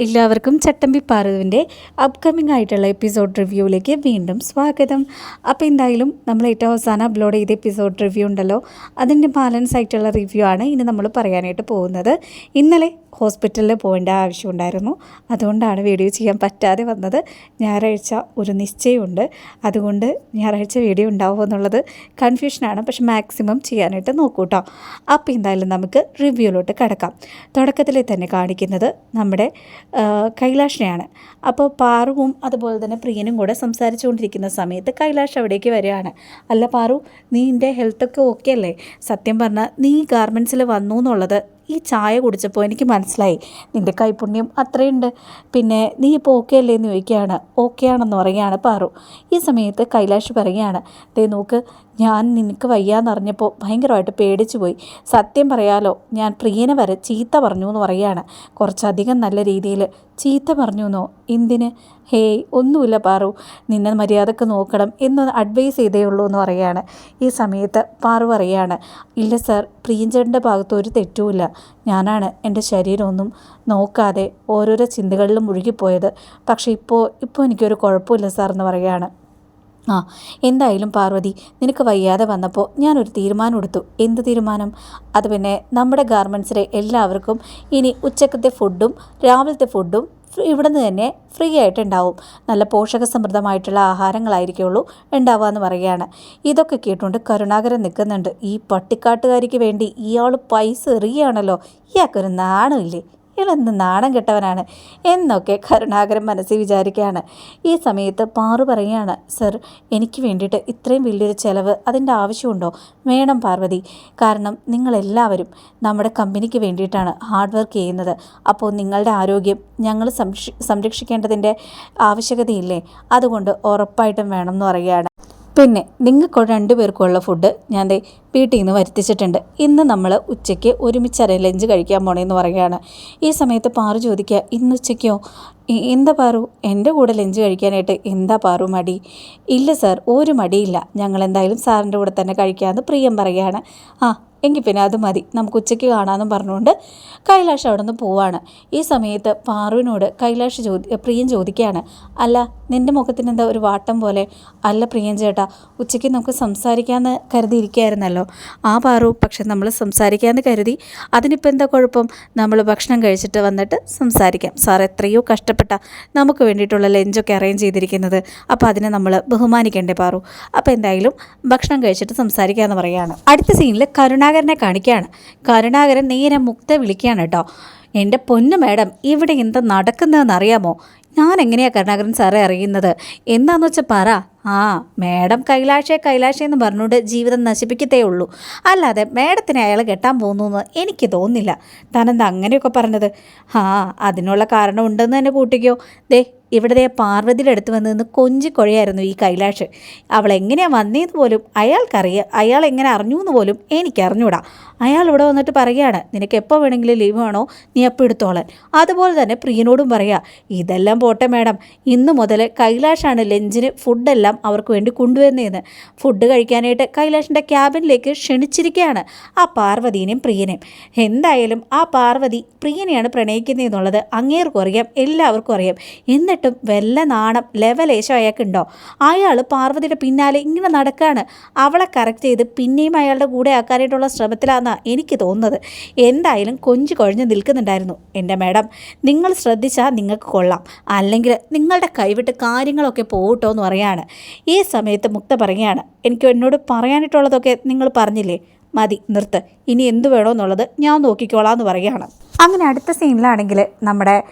എല്ലാവർക്കും ചട്ടമ്പി പാറുവിന്റെ അപ്കമിംഗ് ആയിട്ടുള്ള എപ്പിസോഡ് റിവ്യൂവിലേക്ക് വീണ്ടും സ്വാഗതം. അപ്പോൾ എന്തായാലും നമ്മൾ ഏറ്റവും അവസാനം അപ്ലോഡ് ചെയ്ത എപ്പിസോഡ് റിവ്യൂ ഉണ്ടല്ലോ. അതിന്റെ ബാലൻസ് ആയിട്ടുള്ള റിവ്യൂ ആണ് ഇനി നമ്മൾ പറയാനായിട്ട് പോകുന്നത്. ഇന്നലെ ഹോസ്പിറ്റലിൽ പോകേണ്ട ആവശ്യമുണ്ടായിരുന്നു. അതുകൊണ്ടാണ് വീഡിയോ ചെയ്യാൻ പറ്റാതെ വന്നത്. ഞായറാഴ്ച ഒരു നിശ്ചയമുണ്ട്. അതുകൊണ്ട് ഞായറാഴ്ച വീഡിയോ ഉണ്ടാവുമോ എന്നുള്ളത് കൺഫ്യൂഷനാണ്. പക്ഷെ മാക്സിമം ചെയ്യാനായിട്ട് നോക്കൂ കേട്ടോ അപ്പോൾ എന്തായാലും നമുക്ക് റിവ്യൂലോട്ട് കിടക്കാം. തുടക്കത്തിൽ തന്നെ കാണിക്കുന്നത് നമ്മുടെ കൈലാഷിനെയാണ്. അപ്പോൾ പാറുവും അതുപോലെ തന്നെ പ്രിയനും കൂടെ സംസാരിച്ചുകൊണ്ടിരിക്കുന്ന സമയത്ത് കൈലാഷ് അവിടേക്ക് വരികയാണ്. അല്ല പാറു നീ എന്റെ ഹെൽത്തൊക്കെ ഓക്കെ അല്ലേ? സത്യം പറഞ്ഞാൽ നീ ഗാർമെന്റ്സിൽ വന്നു എന്നുള്ളത് ഈ ചായ കുടിച്ചപ്പോൾ എനിക്ക് മനസ്സിലായി നിന്റെ കൈപുണ്യം അത്രയുണ്ട്. പിന്നെ നീ ഇപ്പോൾ ഓക്കെ അല്ലേ? എന്ന് ചോദിക്കുകയാണ്. ഓക്കെ ആണെന്ന് പറയുകയാണ് പാറു. ഈ സമയത്ത് കൈലാഷ് പറയുകയാണ് ദേ നോക്ക് ഞാൻ നിനക്ക് വയ്യാന്നറിഞ്ഞപ്പോൾ ഭയങ്കരമായിട്ട് പേടിച്ചു പോയി. സത്യം പറയാലോ ഞാൻ പ്രിയനെ വരെ ചീത്ത പറഞ്ഞു എന്ന് പറയുകയാണ്. കുറച്ചധികം നല്ല രീതിയിൽ ചീത്ത പറഞ്ഞു എന്നോ? എന്തിന്? ഹേയ് ഒന്നുമില്ല പാറു നിന്നെ മര്യാദയ്ക്ക് നോക്കണം എന്ന് അഡ്വൈസ് ചെയ്തേ ഉള്ളൂ എന്ന് പറയുകയാണ്. ഈ സമയത്ത് പാറു പറയുകയാണ് ഇല്ല സാർ പ്രിയഞ്ചേട്ടന്റെ ഭാഗത്ത് ഒരു തെറ്റുമില്ല. ഞാനാണ് എന്റെ ശരീരമൊന്നും നോക്കാതെ ഓരോരോ ചിന്തകളിലും മുഴുകിപ്പോയത്. പക്ഷേ ഇപ്പോൾ ഇപ്പോൾ എനിക്കൊരു കുഴപ്പമില്ല സാർ എന്ന് പറയുകയാണ്. ആ എന്തായാലും പാർവതി നിനക്ക് വയ്യാതെ വന്നപ്പോൾ ഞാനൊരു തീരുമാനം എടുത്തു. എന്ത് തീരുമാനം? അത് പിന്നെ നമ്മുടെ ഗാർമെൻസിലെ എല്ലാവർക്കും ഇനി ഉച്ചക്കത്തെ ഫുഡും രാവിലത്തെ ഫുഡും ഇവിടുന്ന് തന്നെ ഫ്രീ ആയിട്ടുണ്ടാവും നല്ല പോഷക സമൃദ്ധമായിട്ടുള്ള ആഹാരങ്ങളായിരിക്കുള്ളൂ ഉണ്ടാവുക എന്ന് പറയുകയാണ്. ഇതൊക്കെ കേട്ടുകൊണ്ട് കരുണാകരൻ നിൽക്കുന്നുണ്ട്. ഈ പട്ടിക്കാട്ടുകാരിക്ക് വേണ്ടി ഇയാൾ പൈസ എറിയുകയാണല്ലോ. ഇയാൾക്കൊരു നാണമില്ലേ? ഇയാളെന്ത് നാണം കെട്ടവനാണ് എന്നൊക്കെ കരുണാകരൻ മനസ്സിൽ വിചാരിക്കുകയാണ്. ഈ സമയത്ത് പാറു പറയുകയാണ് സർ എനിക്ക് വേണ്ടിയിട്ട് ഇത്രയും വലിയൊരു ചിലവ് അതിന്റെ ആവശ്യമുണ്ടോ? വേണം പാർവതി. കാരണം നിങ്ങളെല്ലാവരും നമ്മുടെ കമ്പനിക്ക് വേണ്ടിയിട്ടാണ് ഹാർഡ് വർക്ക് ചെയ്യുന്നത്. അപ്പോൾ നിങ്ങളുടെ ആരോഗ്യം ഞങ്ങൾ സംരക്ഷി സംരക്ഷിക്കേണ്ടതിന്റെ ആവശ്യകതയില്ലേ? അതുകൊണ്ട് ഉറപ്പായിട്ടും വേണം എന്ന് പറയുകയാണ്. പിന്നെ നിങ്ങൾക്ക് രണ്ടുപേർക്കുള്ള ഫുഡ് ഞാൻ ദേ വീട്ടിൽ നിന്ന് വരുത്തിച്ചിട്ടുണ്ട്. ഇന്ന് നമ്മൾ ഉച്ചയ്ക്ക് ഒരുമിച്ചര ലഞ്ച് കഴിക്കാൻ പോണേന്ന് പറയുകയാണ്. ഈ സമയത്ത് പാറു ചോദിക്കുക ഇന്ന് ഉച്ചയ്ക്കോ? "എ- എന്താ പാറു? എന്റെ കൂടെ ലഞ്ച് കഴിക്കാനായിട്ട് എന്താ പാറു മടി? ഇല്ല സാർ ഒരു മടിയില്ല. ഞങ്ങൾ എന്തായാലും സാറിന്റെ കൂടെ തന്നെ കഴിക്കാമെന്ന് പ്രിയം പറയുകയാണ്. ആ എങ്കിൽ പിന്നെ അത് മതി. നമുക്ക് ഉച്ചയ്ക്ക് കാണാമെന്നും പറഞ്ഞുകൊണ്ട് കൈലാഷ് അവിടെ നിന്ന് പോവാണ്. ഈ സമയത്ത് പാറുവിനോട് കൈലാഷ് ചോദി പ്രിയം ചോദിക്കുകയാണ്. അല്ല നിന്റെ മുഖത്തിന് എന്താ ഒരു വാട്ടം പോലെ? അല്ല പ്രിയം ചേട്ടാ ഉച്ചയ്ക്ക് നമുക്ക് സംസാരിക്കാമെന്ന് കരുതിയിരിക്കുകയായിരുന്നല്ലോ. ആ പാറു പക്ഷെ നമ്മൾ സംസാരിക്കാമെന്ന് കരുതി. അതിനിപ്പോൾ എന്താ കുഴപ്പം? നമ്മൾ ഭക്ഷണം കഴിച്ചിട്ട് വന്നിട്ട് സംസാരിക്കാം. സാർ എത്രയോ കഷ്ടപ്പെട്ട നമുക്ക് വേണ്ടിയിട്ടുള്ള ലഞ്ചൊക്കെ അറേഞ്ച് ചെയ്തിരിക്കുന്നത്. അപ്പോൾ അതിനെ നമ്മൾ ബഹുമാനിക്കേണ്ടേ പാറു? അപ്പോൾ എന്തായാലും ഭക്ഷണം കഴിച്ചിട്ട് സംസാരിക്കാമെന്ന് പറയുകയാണ് അടുത്ത സീനിൽ കരുണാകരനെ കാണിക്കുകയാണ്. കരുണാകരൻ നേരെ മുക്ത വിളിക്കുകയാണ് കേട്ടോ. എന്റെ പൊന്നു മാഡം ഇവിടെ എന്താ നടക്കുന്നതെന്ന് അറിയാമോ? ഞാൻ എങ്ങനെയാണ് കരുണാകരൻ സാറെ അറിയുന്നത്? എന്താണെന്ന് വെച്ചാൽ പറ. ആ മേഡം കൈലാഷേ കൈലാഷേ എന്ന് പറഞ്ഞുകൊണ്ട് ജീവിതം നശിപ്പിക്കത്തേ ഉള്ളൂ. അല്ലാതെ മാഡത്തിന് അയാൾ കെട്ടാൻ പോകുന്നു എന്ന് എനിക്ക് തോന്നുന്നില്ല. താനെന്താ അങ്ങനെയൊക്കെ പറഞ്ഞത്? ആ അതിനുള്ള കാരണം ഉണ്ടെന്ന് തന്നെ കൂട്ടിക്കോ. ദേ ഇവിടെ ദേ പാർവതിയുടെ അടുത്ത് വന്ന് നിന്ന് കൊഞ്ചിക്കൊഴയായിരുന്നു ഈ കൈലാഷ്. അവൾ എങ്ങനെയാണ് വന്നതെന്ന് പോലും അയാൾക്കറിയാം അയാൾ എങ്ങനെ അറിഞ്ഞു എന്ന് പോലും എനിക്കറിഞ്ഞൂടാ. അയാൾ ഇവിടെ വന്നിട്ട് പറയുകയാണ് നിനക്ക് എപ്പോൾ വേണമെങ്കിലും ലീവ് വേണോ? നീ എപ്പോൾ എടുത്തോളാൻ അതുപോലെ തന്നെ പ്രിയനോടും പറയാ ഇതെല്ലാം പോട്ടെ മാഡം ഇന്ന് മുതൽ കൈലാഷാണ് ലഞ്ചിന് ഫുഡെല്ലാം അവർക്ക് വേണ്ടി കൊണ്ടുവരുന്നതെന്ന് ഫുഡ് കഴിക്കാനായിട്ട് കൈലാഷിന്റെ ക്യാബിനിലേക്ക് ക്ഷണിച്ചിരിക്കുകയാണ് ആ പാർവതീനെയും പ്രിയനെയും. എന്തായാലും ആ പാർവതി പ്രിയനെയാണ് പ്രണയിക്കുന്നതെന്നുള്ളത് അങ്ങേർക്കും അറിയാം എല്ലാവർക്കും അറിയാം. എന്നിട്ടും വല്ല നാണം ലെവലേശം അയാൾക്കുണ്ടോ? അയാൾ പാർവതിയുടെ പിന്നാലെ ഇങ്ങനെ നടക്കുകയാണ് അവളെ കറക്റ്റ് ചെയ്ത് പിന്നെയും അയാളുടെ കൂടെ ആക്കാനായിട്ടുള്ള ശ്രമത്തിലാണെന്നാണ് എനിക്ക് തോന്നുന്നത്. എന്തായാലും കൊഞ്ചു കുഴഞ്ഞ് നിൽക്കുന്നുണ്ടായിരുന്നു എന്റെ മാഡം നിങ്ങൾ ശ്രദ്ധിച്ചാൽ നിങ്ങൾക്ക് കൊള്ളാം. അല്ലെങ്കിൽ നിങ്ങളുടെ കൈവിട്ട് കാര്യങ്ങളൊക്കെ പോകട്ടോ എന്ന് പറയാണ്. ഈ സമയത്ത് മുക്ത പറയുകയാണ് എനിക്ക് എന്നോട് പറയാനായിട്ടുള്ളതൊക്കെ നിങ്ങൾ പറഞ്ഞില്ലേ? മതി നിർത്ത്. ഇനി എന്ത് വേണമെന്നുള്ളത് ഞാൻ നോക്കിക്കോളാം എന്ന് പറയുകയാണ്. അങ്ങനെ അടുത്ത സീനിലാണെങ്കിൽ നമ്മുടെ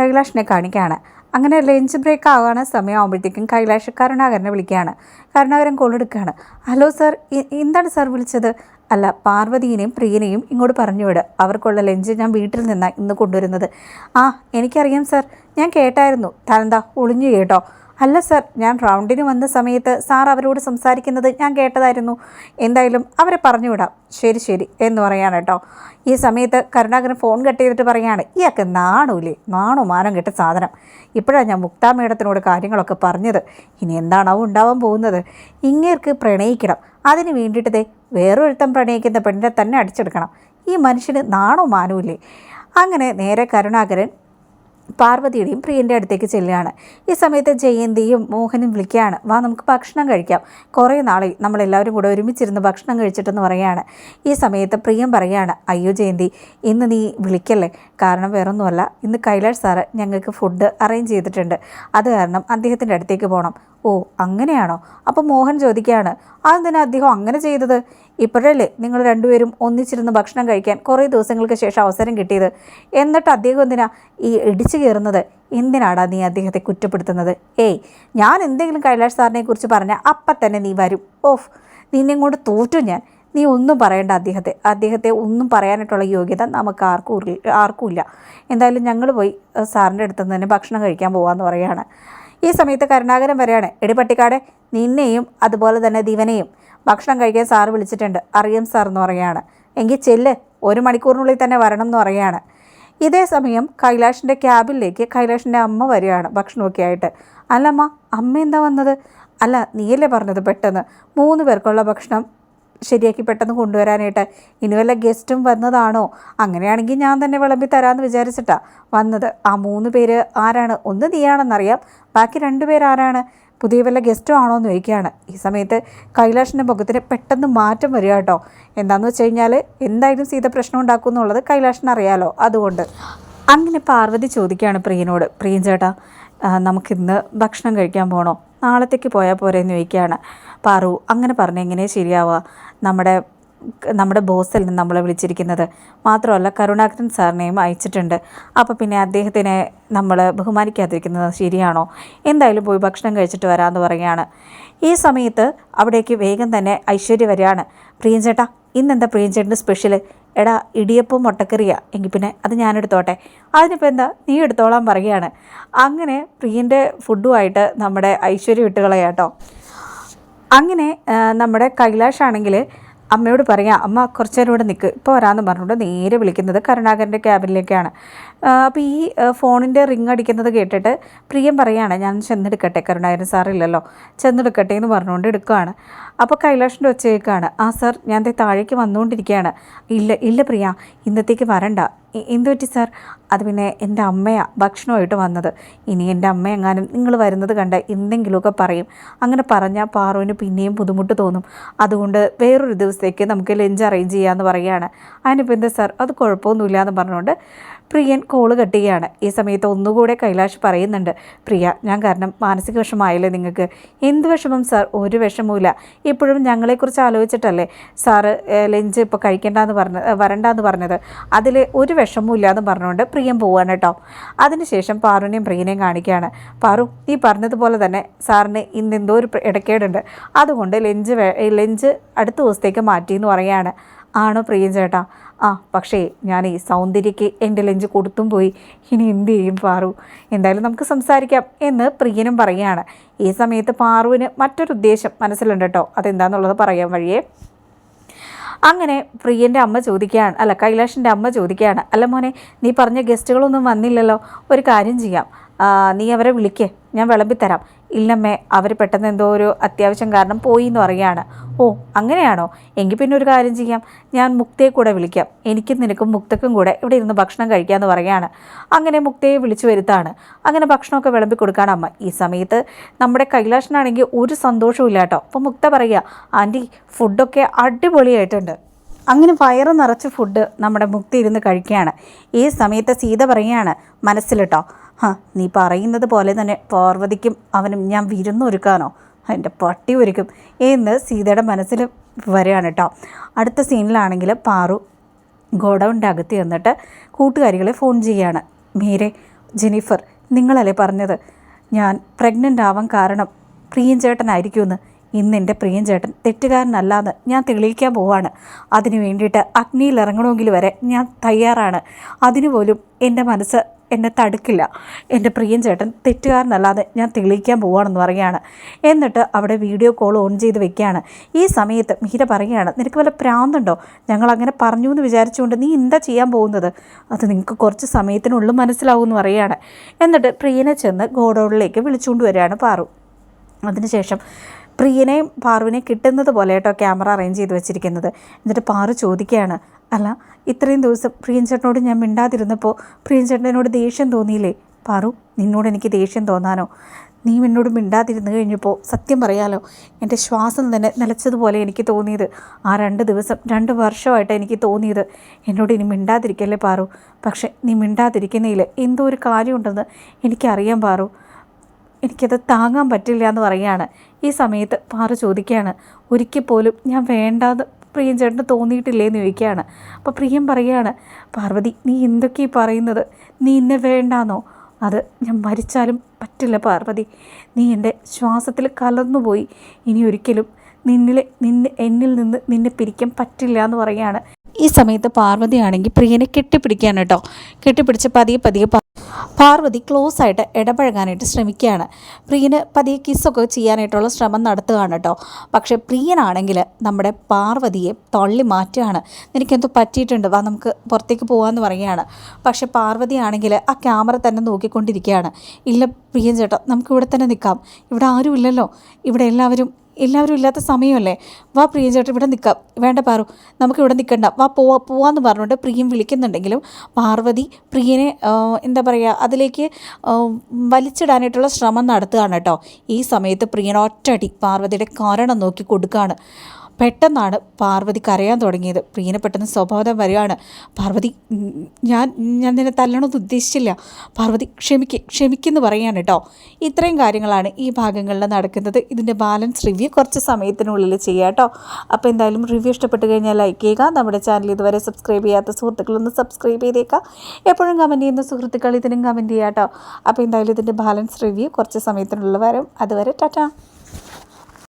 കൈലാഷിനെ കാണിക്കുകയാണ്. അങ്ങനെ ലഞ്ച് ബ്രേക്ക് ആവുകയാണ് സമയമാകുമ്പോഴത്തേക്കും കൈലാഷ് കരുണാകരനെ വിളിക്കുകയാണ്. കരുണാകരൻ കോൾ എടുക്കുകയാണ്. ഹലോ സർ എന്താണ് സാർ വിളിച്ചത്? അല്ല പാർവതിയെയും പ്രിയനെയും ഇങ്ങോട്ട് പറഞ്ഞു വിട്. അവർക്കുള്ള ലഞ്ച് ഞാൻ വീട്ടിൽ നിന്നാണ് ഇന്ന് കൊണ്ടുവരുന്നത്. ആ എനിക്കറിയാം സാർ. ഞാൻ കേട്ടായിരുന്നു. താനെന്താ ഒളിഞ്ഞു കേട്ടോ. അല്ല സർ ഞാൻ റൗണ്ടിന് വന്ന സമയത്ത് സാർ അവരോട് സംസാരിക്കുന്നത് ഞാൻ കേട്ടതായിരുന്നു. എന്തായാലും അവരെ പറഞ്ഞു വിടാം ശരി ശരി എന്ന് പറയാണ് കേട്ടോ. ഈ സമയത്ത് കരുണാകരൻ ഫോൺ കട്ട് ചെയ്തിട്ട് പറയാണ് ഇയാൾക്ക് നാണൂലേ നാണോ മാനം കെട്ട സാധനം. ഇപ്പോഴാണ് ഞാൻ മുക്താ മേഡത്തിനോട് കാര്യങ്ങളൊക്കെ പറഞ്ഞത്. ഇനി എന്താണാവും ഉണ്ടാവാൻ പോകുന്നത്? ഇങ്ങേർക്ക് പ്രണയിക്കണം. അതിന് വേണ്ടിയിട്ട് ദേ വേറൊരുത്തം പ്രണയിക്കുന്ന പെണ്ണിനെ തന്നെ അടിച്ചെടുക്കണം. ഈ മനുഷ്യന് നാണോ മാനൂല്ലേ അങ്ങനെ നേരെ കരുണാകരൻ പാർവതിയുടെയും പ്രിയന്റെ അടുത്തേക്ക് ചെല്ലുകയാണ്. ഈ സമയത്ത് ജയന്തിയും മോഹനും വിളിക്കുകയാണ്. വാ നമുക്ക് ഭക്ഷണം കഴിക്കാം. കുറേ നാളെ നമ്മളെല്ലാവരും കൂടെ ഒരുമിച്ചിരുന്ന് ഭക്ഷണം കഴിച്ചിട്ടെന്ന് പറയുകയാണ്. ഈ സമയത്ത് പ്രിയം പറയുകയാണ് അയ്യോ ജയന്തി ഇന്ന് നീ വിളിക്കല്ലേ? കാരണം വേറൊന്നുമല്ല. ഇന്ന് കൈലാഷ് സാറ് ഞങ്ങൾക്ക് ഫുഡ് അറേഞ്ച് ചെയ്തിട്ടുണ്ട്. അത് കാരണം അദ്ദേഹത്തിന്റെ അടുത്തേക്ക് പോകണം. ഓ അങ്ങനെയാണോ? അപ്പോൾ മോഹൻ ചോദിക്കുകയാണ് അതെന്തിനാ അദ്ദേഹം അങ്ങനെ ചെയ്തത്? ഇപ്പോഴല്ലേ നിങ്ങൾ രണ്ടുപേരും ഒന്നിച്ചിരുന്ന് ഭക്ഷണം കഴിക്കാൻ കുറേ ദിവസങ്ങൾക്ക് ശേഷം അവസരം കിട്ടിയത്? എന്നിട്ട് അദ്ദേഹം എന്തിനാ ഈ ഇടിച്ചു കയറുന്നത്? എന്തിനാടാ നീ അദ്ദേഹത്തെ കുറ്റപ്പെടുത്തുന്നത്? ഏയ് ഞാൻ എന്തെങ്കിലും കൈലാഷ് സാറിനെ കുറിച്ച് പറഞ്ഞാൽ അപ്പം തന്നെ നീ വരും. ഓഫ് നിന്നെ കൊണ്ട് തോറ്റു ഞാൻ. നീ ഒന്നും പറയണ്ട അദ്ദേഹത്തെ. അദ്ദേഹത്തെ ഒന്നും പറയാനായിട്ടുള്ള യോഗ്യത നമുക്ക് ആർക്കും ആർക്കും ഇല്ല. എന്തായാലും ഞങ്ങൾ പോയി സാറിന്റെ അടുത്ത് തന്നെ ഭക്ഷണം കഴിക്കാൻ പോകാമെന്ന് പറയുകയാണ്. ഈ സമയത്ത് കരുണാകരൻ വരെയാണ്. എടി നിന്നെയും അതുപോലെ തന്നെ ദിവനെയും ഭക്ഷണം കഴിക്കാൻ സാറ് വിളിച്ചിട്ടുണ്ട്. അറിയാം സാർ എന്ന് പറയുകയാണ്. എങ്കിൽ ചെല്ല് ഒരു മണിക്കൂറിനുള്ളിൽ തന്നെ വരണം എന്ന് പറയുകയാണ്. ഇതേ സമയം കൈലാഷിന്റെ ക്യാബിലേക്ക് കൈലാഷിന്റെ അമ്മ വരികയാണ് ഭക്ഷണമൊക്കെ ആയിട്ട്. അല്ലമ്മ അമ്മ എന്താ വന്നത്? അല്ല നീയല്ലേ പറഞ്ഞത് പെട്ടെന്ന്? മൂന്ന് പേർക്കുള്ള ഭക്ഷണം ശരിയാക്കി പെട്ടെന്ന് കൊണ്ടുവരാനായിട്ട്. ഇനി വല്ല ഗസ്റ്റും വന്നതാണോ? അങ്ങനെയാണെങ്കിൽ ഞാൻ തന്നെ വിളമ്പി തരാമെന്ന് വിചാരിച്ചിട്ടാ വന്നത്. ആ മൂന്ന് പേര് ആരാണ്? ഒന്ന് നീയാണെന്നറിയാം. ബാക്കി രണ്ട് പേരാരാണ് പുതിയ വല്ല ഗസ്റ്റും ആണോ എന്ന് ചോദിക്കുകയാണ്. ഈ സമയത്ത് കൈലാഷിന്റെ മുഖത്തിന് പെട്ടെന്ന് മാറ്റം വരിക കേട്ടോ. എന്താണെന്ന് വെച്ച് കഴിഞ്ഞാൽ എന്തായാലും സീത പ്രശ്നം ഉണ്ടാക്കും എന്നുള്ളത് കൈലാഷിന് അറിയാലോ. അതുകൊണ്ട് അങ്ങനെ പാർവതി ചോദിക്കുകയാണ് പ്രിയനോട്. പ്രിയൻ ചേട്ടാ നമുക്കിന്ന് ഭക്ഷണം കഴിക്കാൻ പോകണോ നാളത്തേക്ക് പോയാൽ പോരെ എന്ന് ചോദിക്കുകയാണ്. പാറു അങ്ങനെ പറഞ്ഞ് എങ്ങനെ ശരിയാവുക? നമ്മുടെ നമ്മുടെ ബോസിൽ നിന്ന് നമ്മളെ വിളിച്ചിരിക്കുന്നത്. മാത്രമല്ല കരുണാകരൻ സാറിനെയും അയച്ചിട്ടുണ്ട്. അപ്പോൾ പിന്നെ അദ്ദേഹത്തിനെ നമ്മൾ ബഹുമാനിക്കാതിരിക്കുന്നത് ശരിയാണോ? എന്തായാലും പോയി ഭക്ഷണം കഴിച്ചിട്ട് വരാമെന്ന് പറയുകയാണ്. ഈ സമയത്ത് അവിടേക്ക് വേഗം തന്നെ ഐശ്വര്യ വരികയാണ്. പ്രിയഞ്ചേട്ടാ ഇന്നെന്താ പ്രിയഞ്ചേട്ടന്റെ സ്പെഷ്യൽ എടാ ഇടിയപ്പം മുട്ടക്കറിയാ. എങ്കിൽ പിന്നെ അത് ഞാനെടുത്തോട്ടെ. അതിനിപ്പോൾ എന്താ നീ എടുത്തോളാൻ പറയുകയാണ്. അങ്ങനെ പ്രിയന്റെ ഫുഡുമായിട്ട് നമ്മുടെ ഐശ്വര്യ വിട്ടുകളയാട്ടോ. അങ്ങനെ നമ്മുടെ കൈലാഷ് ആണെങ്കിൽ അമ്മയോട് പറയാം അമ്മ കുറച്ചു നേരം ഇവിടെ നിൽക്ക് ഇപ്പോൾ വരാമെന്ന് പറഞ്ഞുകൊണ്ട് നേരെ വിളിക്കുന്നത് കരുണാകരന്റെ ക്യാബിനിലേക്കാണ് അപ്പോൾ ഈ ഫോണിന്റെ റിങ് അടിക്കുന്നത് കേട്ടിട്ട് പ്രിയം പറയുകയാണ് ഞാൻ ചെന്നെടുക്കട്ടെ കരുണാകരൻ സാറില്ലല്ലോ ചെന്നെടുക്കട്ടെ എന്ന് പറഞ്ഞുകൊണ്ട് എടുക്കുകയാണ് അപ്പോൾ കൈലാഷിന്റെ ഒച്ചയേക്കാണ് ആ സാർ ഞാൻ താഴേക്ക് വന്നുകൊണ്ടിരിക്കുകയാണ്. ഇല്ല ഇല്ല പ്രിയ ഇന്നത്തേക്ക് വരണ്ട. എന്തുപറ്റി എന്ത് പറ്റി സാർ അത് പിന്നെ എന്റെ അമ്മയാണ് ഭക്ഷണമായിട്ട് വന്നത്. ഇനി എന്റെ അമ്മ എങ്ങാനും നിങ്ങൾ വരുന്നത് കണ്ട എന്തെങ്കിലുമൊക്കെ പറയും. അങ്ങനെ പറഞ്ഞാൽ പാറുവിന് പിന്നെയും ബുദ്ധിമുട്ട് തോന്നും. അതുകൊണ്ട് വേറൊരു ദിവസത്തേക്ക് നമുക്ക് ലഞ്ച് അറേഞ്ച് ചെയ്യാമെന്ന് പറയുകയാണ് അതിനിപ്പോൾ എന്താ സാർ അത് കുഴപ്പമൊന്നുമില്ല എന്ന് പറഞ്ഞുകൊണ്ട് പ്രിയൻ കോൾ കട്ടുകയാണ്. ഈ സമയത്ത് ഒന്നുകൂടെ കൈലാഷ് പറയുന്നുണ്ട് പ്രിയ ഞാൻ കാരണം മാനസിക വിഷമായല്ലേ നിങ്ങൾക്ക്? എന്ത് വിഷമം സാർ ഒരു വിഷമവുമില്ല. ഇപ്പോഴും ഞങ്ങളെക്കുറിച്ച് ആലോചിച്ചിട്ടല്ലേ സാറ് ലഞ്ച് ഇപ്പോൾ കഴിക്കേണ്ടെന്ന് പറഞ്ഞ വരണ്ടെന്ന് പറഞ്ഞത്? അതിൽ ഒരു വിഷമവും എന്ന് പറഞ്ഞുകൊണ്ട് പ്രിയം പോവാണ് കേട്ടോ. അതിനുശേഷം പാറുവിനെയും പ്രിയനെയും കാണിക്കുകയാണ്. പാറു ഈ പറഞ്ഞതുപോലെ തന്നെ സാറിന് ഇന്ന് എന്തോ ഒരു ഇടക്കേടുണ്ട്. അതുകൊണ്ട് ലഞ്ച് ലഞ്ച് അടുത്ത ദിവസത്തേക്ക് മാറ്റി എന്ന് പറയുകയാണ്. ആണോ പ്രിയം ചേട്ടാ? ആ പക്ഷേ ഞാൻ ഈ സൗന്ദര്യക്ക് എന്റെ ലഞ്ച് കൊടുത്തും പോയി. ഇനി എന്ത് ചെയ്യും പാറു? എന്തായാലും നമുക്ക് സംസാരിക്കാം എന്ന് പ്രിയനും പറയുകയാണ്. ഈ സമയത്ത് പാറുവിന് മറ്റൊരു ഉദ്ദേശം മനസ്സിലുണ്ട് കേട്ടോ. അതെന്താണെന്നുള്ളത് പറയാൻ വഴിയേ. അങ്ങനെ പ്രിയന്റെ അമ്മ ചോദിക്കുകയാണ്. അല്ല കൈലാഷിന്റെ അമ്മ ചോദിക്കുകയാണ്. അല്ല മോനെ നീ പറഞ്ഞ ഗസ്റ്റുകളൊന്നും വന്നില്ലല്ലോ. ഒരു കാര്യം ചെയ്യാം. നീ അവരെ വിളിക്കേ. ഞാൻ വിളമ്പിത്തരാം. ഇല്ലമ്മേ അവർ പെട്ടെന്ന് എന്തോ ഒരു അത്യാവശ്യം കാരണം പോയി എന്ന് പറയുകയാണ്. ഓ അങ്ങനെയാണോ? എങ്കിൽ പിന്നെ ഒരു കാര്യം ചെയ്യാം. ഞാൻ മുക്തയെ കൂടെ വിളിക്കാം. എനിക്കും നിനക്കും മുക്തക്കും കൂടെ ഇവിടെ ഇരുന്ന് ഭക്ഷണം കഴിക്കാമെന്ന് പറയുകയാണ്. അങ്ങനെ മുക്തയെ വിളിച്ചു വരുത്താണ്. അങ്ങനെ ഭക്ഷണമൊക്കെ വിളമ്പി കൊടുക്കുകയാണ് അമ്മ. ഈ സമയത്ത് നമ്മുടെ കൈലാഷനാണെങ്കിൽ ഒരു സന്തോഷവും ഇല്ല കേട്ടോ അപ്പോൾ മുക്ത പറയുക ആന്റി ഫുഡൊക്കെ അടിപൊളിയായിട്ടുണ്ട്. അങ്ങനെ വയറ് നിറച്ച് ഫുഡ് നമ്മുടെ മുക്തി ഇരുന്ന് കഴിക്കുകയാണ്. ഈ സമയത്ത് സീത പറയുകയാണ് മനസ്സിലിട്ടോ? ഹാ നീ പറയുന്നത് പോലെ തന്നെ പാർവതിക്കും അവനും ഞാൻ വിരുന്നൊരുക്കാനോ എന്റെ പട്ടി ഒരുക്കും. എന്ന് സീതയുടെ മനസ്സിൽ വരികയാണ് കേട്ടോ അടുത്ത സീനിലാണെങ്കിൽ പാറു ഗോഡൗണിന്റെ അകത്ത് ചെന്നിട്ട് കൂട്ടുകാരികളെ ഫോൺ ചെയ്യുകയാണ്. മീരെ ജെനിഫർ നിങ്ങളല്ലേ പറഞ്ഞത്? ഞാൻ പ്രഗ്നന്റ് ആവാൻ കാരണം പ്രിയൻ ചേട്ടനായിരിക്കുമെന്ന്. ഇന്ന് എന്റെ പ്രിയൻ ചേട്ടൻ തെറ്റുകാരനല്ലാന്ന് ഞാൻ തെളിയിക്കാൻ പോവാണ്. അതിനു വേണ്ടിയിട്ട് അഗ്നിയിൽ ഇറങ്ങണമെങ്കിൽ വരെ ഞാൻ തയ്യാറാണ്. അതിനുപോലും എന്റെ മനസ്സ് എന്നെ തടുക്കില്ല. എന്റെ പ്രിയൻ ചേട്ടൻ തെറ്റുകാരനല്ലാതെ ഞാൻ തെളിയിക്കാൻ പോവാണെന്ന് പറയുകയാണ്. എന്നിട്ട് അവിടെ വീഡിയോ കോൾ ഓൺ ചെയ്ത് വെക്കുകയാണ്. ഈ സമയത്ത് മീര പറയുകയാണ് നിനക്ക് വല്ല പ്രാന്തുണ്ടോ? ഞങ്ങൾ അങ്ങനെ പറഞ്ഞു എന്ന് വിചാരിച്ചുകൊണ്ട് നീ എന്താ ചെയ്യാൻ പോകുന്നത്? അത് നിങ്ങൾക്ക് കുറച്ച് സമയത്തിനുള്ളിൽ മനസ്സിലാവും എന്ന് പറയുകയാണ്. എന്നിട്ട് പ്രിയനെ ചെന്ന് ഗോഡൗണിലേക്ക് വിളിച്ചുകൊണ്ട് വരികയാണ് പാറു. അതിനുശേഷം പ്രിയനെയും പാറുവിനെ കിട്ടുന്നത് പോലെ കേട്ടോ ക്യാമറ അറേഞ്ച് ചെയ്ത് വെച്ചിരിക്കുന്നത്. എന്നിട്ട് പാറു ചോദിക്കുകയാണ് അല്ല ഇത്രയും ദിവസം പ്രിയൻ ചേട്ടനോട് ഞാൻ മിണ്ടാതിരുന്നപ്പോൾ പ്രിയൻ ചേട്ടനോട് ദേഷ്യം തോന്നിയില്ലേ? പാറു നിന്നോട് എനിക്ക് ദേഷ്യം തോന്നാനോ? നീ എന്നോട് മിണ്ടാതിരുന്ന് കഴിഞ്ഞപ്പോൾ സത്യം പറയാലോ എന്റെ ശ്വാസം തന്നെ നിലച്ചതുപോലെ എനിക്ക് തോന്നിയത്. ആ രണ്ട് ദിവസം രണ്ട് വർഷമായിട്ട് എനിക്ക് തോന്നിയത്. എന്നോട് ഇനി മിണ്ടാതിരിക്കല്ലേ പാറു? പക്ഷേ നീ മിണ്ടാതിരിക്കുന്നതിൽ എന്തോ ഒരു കാര്യമുണ്ടെന്ന് എനിക്കറിയാൻ പാറു. എനിക്കത് താങ്ങാൻ പറ്റില്ല എന്ന് പറയുകയാണ്. ഈ സമയത്ത് പാറു ചോദിക്കുകയാണ് ഒരിക്കൽ പോലും ഞാൻ വേണ്ടാന്ന് പ്രിയൻ ചേട്ടന് തോന്നിയിട്ടില്ലേ? എന്ന് ചോദിക്കുകയാണ്. അപ്പോൾ പ്രിയം പറയുകയാണ് പാർവതി നീ എന്തൊക്കെയാ പറയുന്നത്? നീ എന്നെ വേണ്ടാന്നോ? അത് ഞാൻ മരിച്ചാലും പറ്റില്ല പാർവതി. നീ എന്റെ ശ്വാസത്തിൽ കലർന്നുപോയി. ഇനി ഒരിക്കലും നിന്നിലെ നിന്നെ എന്നിൽ നിന്ന് നിന്നെ പിരിക്കാൻ പറ്റില്ല എന്ന് പറയുകയാണ്. ഈ സമയത്ത് പാർവതിയാണെങ്കിൽ പ്രിയനെ കെട്ടിപ്പിടിക്കുകയാണ് കേട്ടോ. കെട്ടിപ്പിടിച്ച് പതിയെ പതിയെ പാർവതി ക്ലോസ് ആയിട്ട് ഇടപഴകാനായിട്ട് ശ്രമിക്കുകയാണ്. പ്രിയന് പതിയെ കിസ്സൊക്കെ ചെയ്യാനായിട്ടുള്ള ശ്രമം നടത്തുകയാണ് കേട്ടോ. പക്ഷേ പ്രിയനാണെങ്കിൽ നമ്മുടെ പാർവതിയെ തള്ളി മാറ്റുകയാണ്. നിനക്കെന്തോ പറ്റിയിട്ടുണ്ട് വാ നമുക്ക് പുറത്തേക്ക് പോകാമെന്ന് പറയുകയാണ്. പക്ഷേ പാർവതിയാണെങ്കിൽ ആ ക്യാമറ തന്നെ നോക്കിക്കൊണ്ടിരിക്കുകയാണ്. ഇല്ല പ്രിയൻ ചേട്ടാ നമുക്കിവിടെ തന്നെ നിൽക്കാം. ഇവിടെ ആരുമില്ലല്ലോ. ഇവിടെ എല്ലാവരും എല്ലാവരും ഇല്ലാത്ത സമയമല്ലേ? വാ പ്രിയ ചേട്ടൻ ഇവിടെ നിൽക്കാം. വേണ്ട പാറു നമുക്ക് ഇവിടെ നിൽക്കണ്ട. വാ പോവാ പോവാന്ന് പറഞ്ഞുകൊണ്ട് പ്രിയം വിളിക്കുന്നുണ്ടെങ്കിലും പാർവതി പ്രിയനെ എന്താ പറയുക അതിലേക്ക് വലിച്ചിടാനായിട്ടുള്ള ശ്രമം നടത്തുകയാണ് കേട്ടോ. ഈ സമയത്ത് പ്രിയൻ ഒറ്റടി പാർവതിയുടെ കാരണം നോക്കി കൊടുക്കുകയാണ്. പെട്ടെന്നാണ് പാർവതി കരയാൻ തുടങ്ങിയത്. പ്രിയനെ പെട്ടെന്ന് സ്വഭാവം വരികയാണ്. പാർവതി ഞാൻ ഞാൻ നിന്നെ തല്ലണമെന്ന് ഉദ്ദേശിച്ചില്ല. പാർവതി ക്ഷമിക്ക് ക്ഷമിക്കെന്ന് പറയാണ് കേട്ടോ. ഇത്രയും കാര്യങ്ങളാണ് ഈ ഭാഗങ്ങളിൽ നടക്കുന്നത്. ഇതിന്റെ ബാലൻസ് റിവ്യൂ കുറച്ച് സമയത്തിനുള്ളിൽ ചെയ്യാം കേട്ടോ. അപ്പോൾ എന്തായാലും റിവ്യൂ ഇഷ്ടപ്പെട്ട് കഴിഞ്ഞാൽ ലൈക്ക് ചെയ്യുക. നമ്മുടെ ചാനൽ ഇതുവരെ സബ്സ്ക്രൈബ് ചെയ്യാത്ത സുഹൃത്തുക്കളൊന്ന് സബ്സ്ക്രൈബ് ചെയ്തേക്കാം എപ്പോഴും കമന്റ് ചെയ്യുന്ന സുഹൃത്തുക്കൾ ഇതിനും കമന്റ് ചെയ്യാം കേട്ടോ. അപ്പോൾ എന്തായാലും ഇതിന്റെ ബാലൻസ് റിവ്യൂ കുറച്ച് സമയത്തിനുള്ളിൽ വരും. അതുവരെ ടാറ്റാ.